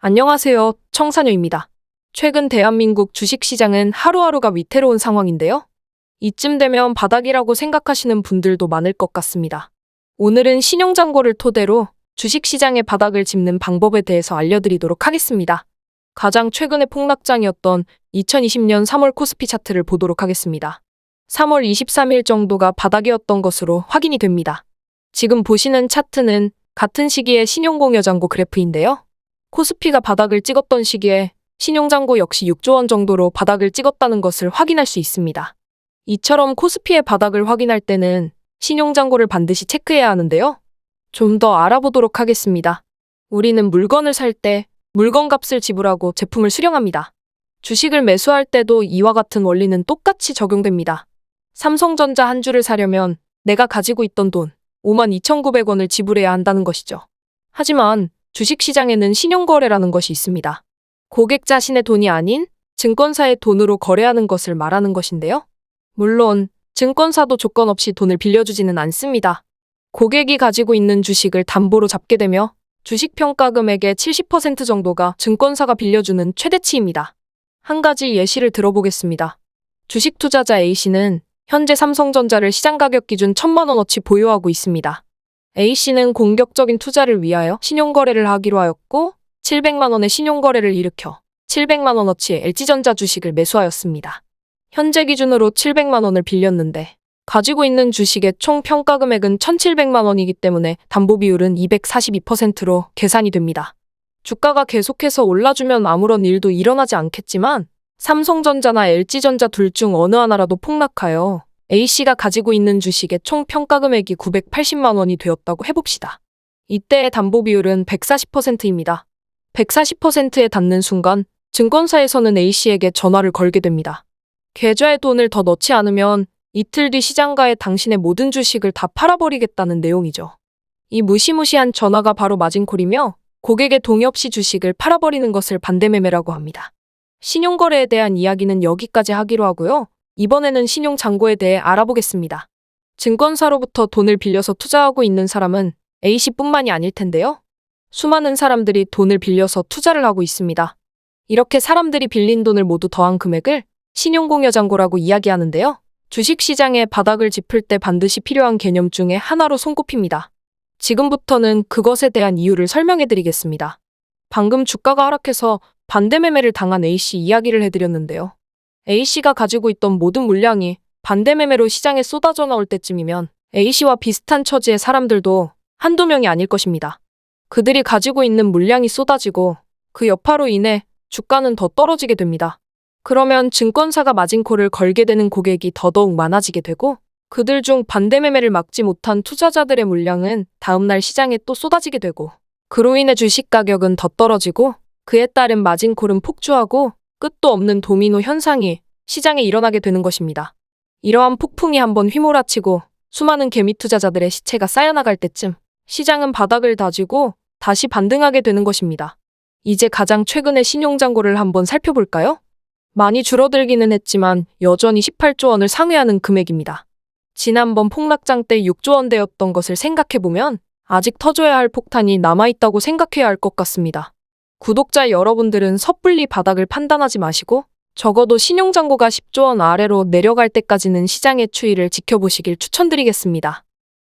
안녕하세요. 청사녀입니다. 최근 대한민국 주식시장은 하루하루가 위태로운 상황인데요. 이쯤 되면 바닥이라고 생각하시는 분들도 많을 것 같습니다. 오늘은 신용장고를 토대로 주식시장의 바닥을 짚는 방법에 대해서 알려드리도록 하겠습니다. 가장 최근의 폭락장이었던 2020년 3월 코스피 차트를 보도록 하겠습니다. 3월 23일 정도가 바닥이었던 것으로 확인이 됩니다. 지금 보시는 차트는 같은 시기의 신용공여장고 그래프인데요. 코스피가 바닥을 찍었던 시기에 신용장고 역시 6조 원 정도로 바닥을 찍었다는 것을 확인할 수 있습니다. 이처럼 코스피의 바닥을 확인할 때는 신용장고를 반드시 체크해야 하는데요. 좀 더 알아보도록 하겠습니다. 우리는 물건을 살 때 물건 값을 지불하고 제품을 수령합니다. 주식을 매수할 때도 이와 같은 원리는 똑같이 적용됩니다. 삼성전자 한 주를 사려면 내가 가지고 있던 돈 52,900원을 지불해야 한다는 것이죠. 하지만 주식시장에는 신용거래라는 것이 있습니다. 고객 자신의 돈이 아닌 증권사의 돈으로 거래하는 것을 말하는 것인데요. 물론 증권사도 조건 없이 돈을 빌려주지는 않습니다. 고객이 가지고 있는 주식을 담보로 잡게 되며 주식 평가 금액의 70% 정도가 증권사가 빌려주는 최대치입니다. 한 가지 예시를 들어보겠습니다. 주식 투자자 A씨는 현재 삼성전자를 시장 가격 기준 1천만 원어치 보유하고 있습니다. A씨는 공격적인 투자를 위하여 신용거래를 하기로 하였고 700만 원의 신용거래를 일으켜 700만 원어치의 LG전자 주식을 매수하였습니다. 현재 기준으로 700만 원을 빌렸는데 가지고 있는 주식의 총 평가 금액은 1,700만 원이기 때문에 담보 비율은 242%로 계산이 됩니다. 주가가 계속해서 올라주면 아무런 일도 일어나지 않겠지만 삼성전자나 LG전자 둘 중 어느 하나라도 폭락하여 A씨가 가지고 있는 주식의 총 평가 금액이 980만 원이 되었다고 해봅시다. 이때의 담보 비율은 140%입니다. 140%에 닿는 순간 증권사에서는 A씨에게 전화를 걸게 됩니다. 계좌에 돈을 더 넣지 않으면 이틀 뒤 시장가에 당신의 모든 주식을 다 팔아버리겠다는 내용이죠. 이 무시무시한 전화가 바로 마진콜이며 고객의 동의 없이 주식을 팔아버리는 것을 반대매매라고 합니다. 신용거래에 대한 이야기는 여기까지 하기로 하고요. 이번에는 신용장고에 대해 알아보겠습니다. 증권사로부터 돈을 빌려서 투자하고 있는 사람은 A씨 뿐만이 아닐 텐데요. 수많은 사람들이 돈을 빌려서 투자를 하고 있습니다. 이렇게 사람들이 빌린 돈을 모두 더한 금액을 신용공여장고라고 이야기하는데요. 주식시장의 바닥을 짚을 때 반드시 필요한 개념 중에 하나로 손꼽힙니다. 지금부터는 그것에 대한 이유를 설명해 드리겠습니다. 방금 주가가 하락해서 반대 매매를 당한 A씨 이야기를 해드렸는데요. A씨가 가지고 있던 모든 물량이 반대매매로 시장에 쏟아져 나올 때쯤이면 A씨와 비슷한 처지의 사람들도 한두 명이 아닐 것입니다. 그들이 가지고 있는 물량이 쏟아지고 그 여파로 인해 주가는 더 떨어지게 됩니다. 그러면 증권사가 마진콜을 걸게 되는 고객이 더더욱 많아지게 되고 그들 중 반대매매를 막지 못한 투자자들의 물량은 다음날 시장에 또 쏟아지게 되고 그로 인해 주식 가격은 더 떨어지고 그에 따른 마진콜은 폭주하고 끝도 없는 도미노 현상이 시장에 일어나게 되는 것입니다. 이러한 폭풍이 한번 휘몰아치고 수많은 개미 투자자들의 시체가 쌓여나갈 때쯤 시장은 바닥을 다지고 다시 반등하게 되는 것입니다. 이제 가장 최근의 신용장고를 한번 살펴볼까요? 많이 줄어들기는 했지만 여전히 18조 원을 상회하는 금액입니다. 지난번 폭락장 때 6조 원대였던 것을 생각해보면 아직 터져야 할 폭탄이 남아있다고 생각해야 할 것 같습니다. 구독자 여러분들은 섣불리 바닥을 판단하지 마시고 적어도 신용장고가 10조 원 아래로 내려갈 때까지는 시장의 추이를 지켜보시길 추천드리겠습니다.